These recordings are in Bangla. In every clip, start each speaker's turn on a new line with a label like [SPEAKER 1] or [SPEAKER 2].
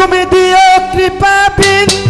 [SPEAKER 1] তুমি দিও কৃপা বিন্দু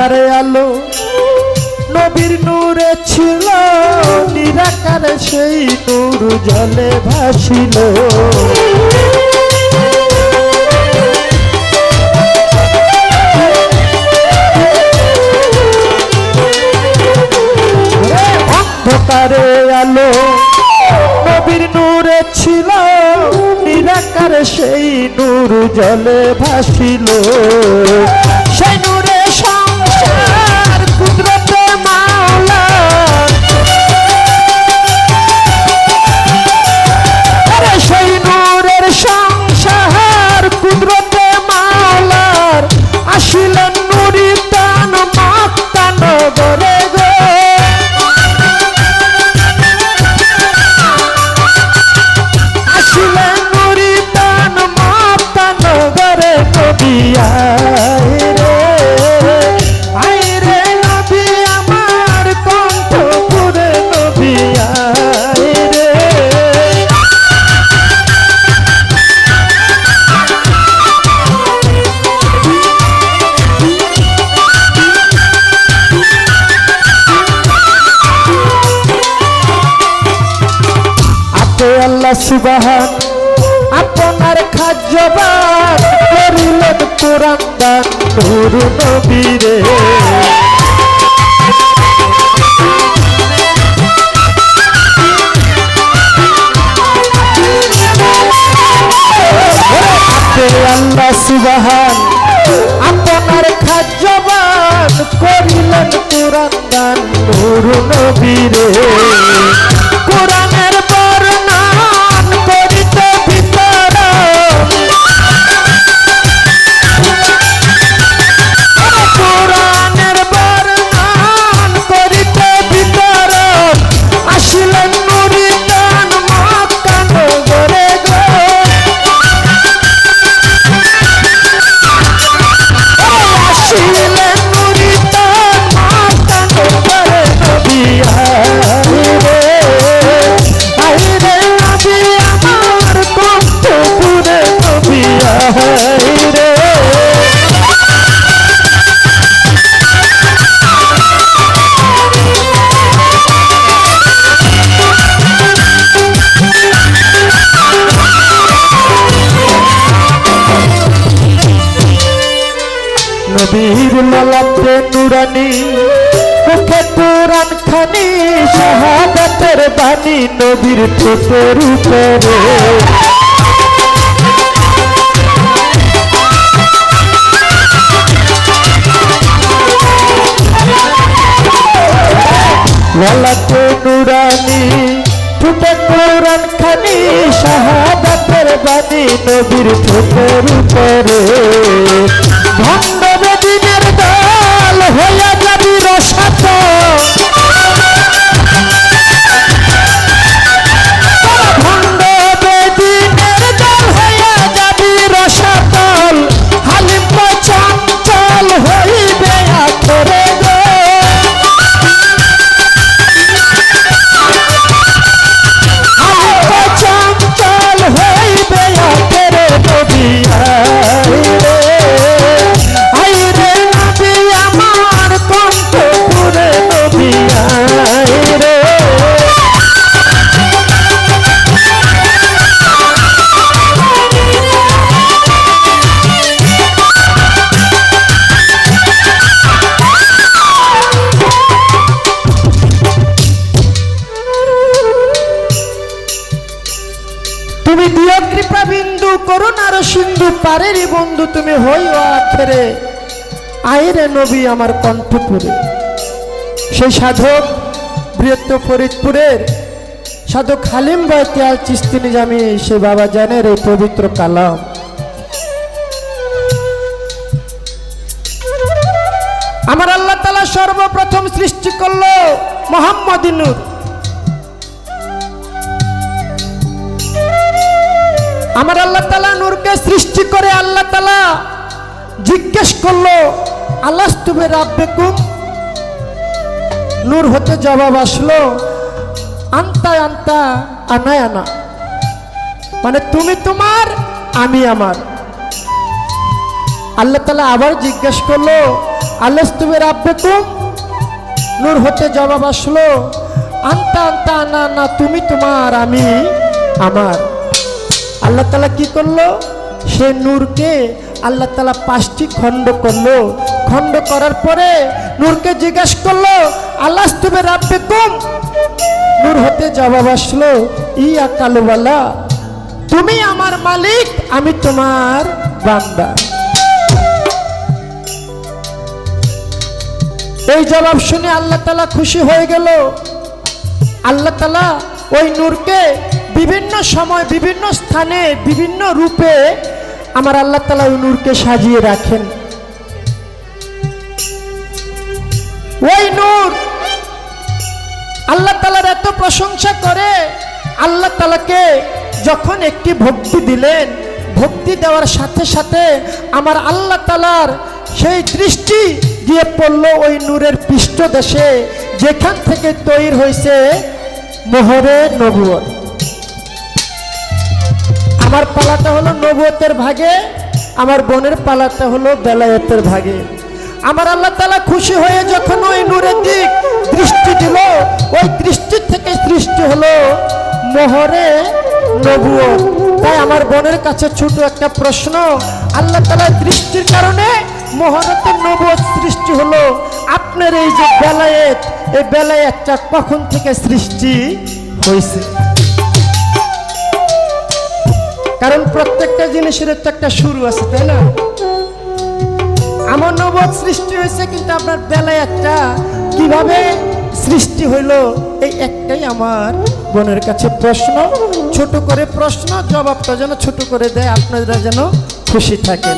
[SPEAKER 1] আধারে আলো, নবীর নূরে ছিল, নিরাকারে সেই নূর জলে ভাসিল। অন্ধকারে আলো, নবীর নূরে ছিল, নিরাকারে সেই নূর জলে ভাসিল। আল্লাহ সুবাহান আপনার খাদ্য করিলেন কোরআন দান। নবীরে। বীরুলালাতে নুরানি, মুখে পুরান খানি, শাহাদাতের বাণী নবীর ঠোঁটের উপরে লালাতে নুরানি ফুটে কোরআন খানি, শাহাদাতের বাণী নবীর ঠোঁটের উপরে পারেরই বন্ধু তুমি হইও আখেরে। আইরে নবী আমার কণ্ঠপুরে। সেই সাধক বৃহত্ত ফরিদপুরের সাধক হালিম বয়তিয়াল চিস্তি নিজামি সে বাবা জানের এই পবিত্র কালাম। আমার আল্লাহ তালা সর্বপ্রথম সৃষ্টি করল মোহাম্মদ আমার আল্লাহ তালা নূরকে সৃষ্টি করে আল্লাহ তালা জিজ্ঞেস করল আল্লাহ তুমি রাব্বেকুম নূর হতে জবাব আসলো, আন্তা আন্তা আনায় আনা। মানে তুমি তোমার, আমি আমার। আল্লাহ তালা আবার জিজ্ঞেস করল আল্লাহ তুমি রাব্বেকুম নূর হতে জবাব আসলো, আন্তা আন্তা, আনা না তুমি তোমার, আমি আমার। আল্লাহ তালা কি করল? সে নূরকে আল্লাহ তালা পাঁচটি খণ্ড করল। খণ্ড করার পরে নূরকে জিজ্ঞেস করল আল্লাহ তুমি রাব্বে কুম? নূর হতে জবাব আসলো, ইয়া কালুবালা তুমি আমার মালিক, আমি তোমার বান্দা। এই জবাব শুনে আল্লাহ তালা খুশি হয়ে গেল। আল্লাহ তালা ওই নূরকে বিভিন্ন সময়, বিভিন্ন স্থানে, বিভিন্ন রূপে আমার আল্লাহ তালা নূরকে সাজিয়ে রাখেন। ওই নূর আল্লাহ তালার এত প্রশংসা করে, আল্লাহ তালাকে যখন একটি ভক্তি দিলেন, ভক্তি দেওয়ার সাথে সাথে আমার আল্লাহ তালার সেই দৃষ্টি গিয়ে পড়ল ওই নূরের পৃষ্ঠদেশে, যেখান থেকে তৈরি হয়েছে মোহরে নবুয়ত। আমার পালাটা হলো নবুয়তের ভাগে, আমার বোনের পালাটা হলো বেলায়তের ভাগে। আমার আল্লাহ তালা খুশি হয়ে যখন ওই নূরের দিক দৃষ্টি দিল, ওই দৃষ্টি থেকে সৃষ্টি হলো মোহরে নবুয়ত। তাই আমার বোনের কাছে ছোট একটা প্রশ্ন, আল্লাহ তালার দৃষ্টির কারণে মহরতের নবুয়ত সৃষ্টি হলো? আপনার এই যে বেলায়েত, এই বেলায়েতটা কখন থেকে সৃষ্টি হয়েছে? কারণ প্রত্যেকটা জিনিসের তো একটা শুরু আছে, তাই না? আমার নবদ সৃষ্টি হয়েছে কিন্তু আপনার বেলায় একটা। কীভাবে সৃষ্টি হইল, এই একটাই আমার বোনের কাছে প্রশ্ন। ছোট করে প্রশ্ন, জবাবটা যেন ছোট করে দেয়, আপনারা যেন খুশি থাকেন।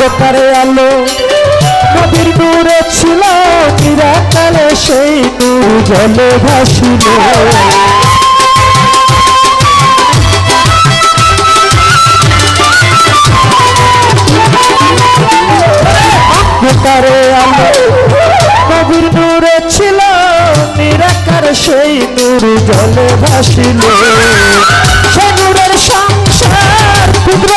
[SPEAKER 1] অন্ধকারে আলো? নদীর নূরে ছিল নিরাকালে সেই নূর জলে ভাসিল। অন্ধকারে আলো, নদীর নূরে ছিল, নিরাকার সেই নূর জলে ভাসিল। সে নূরের সংসার ক্ষুদ্র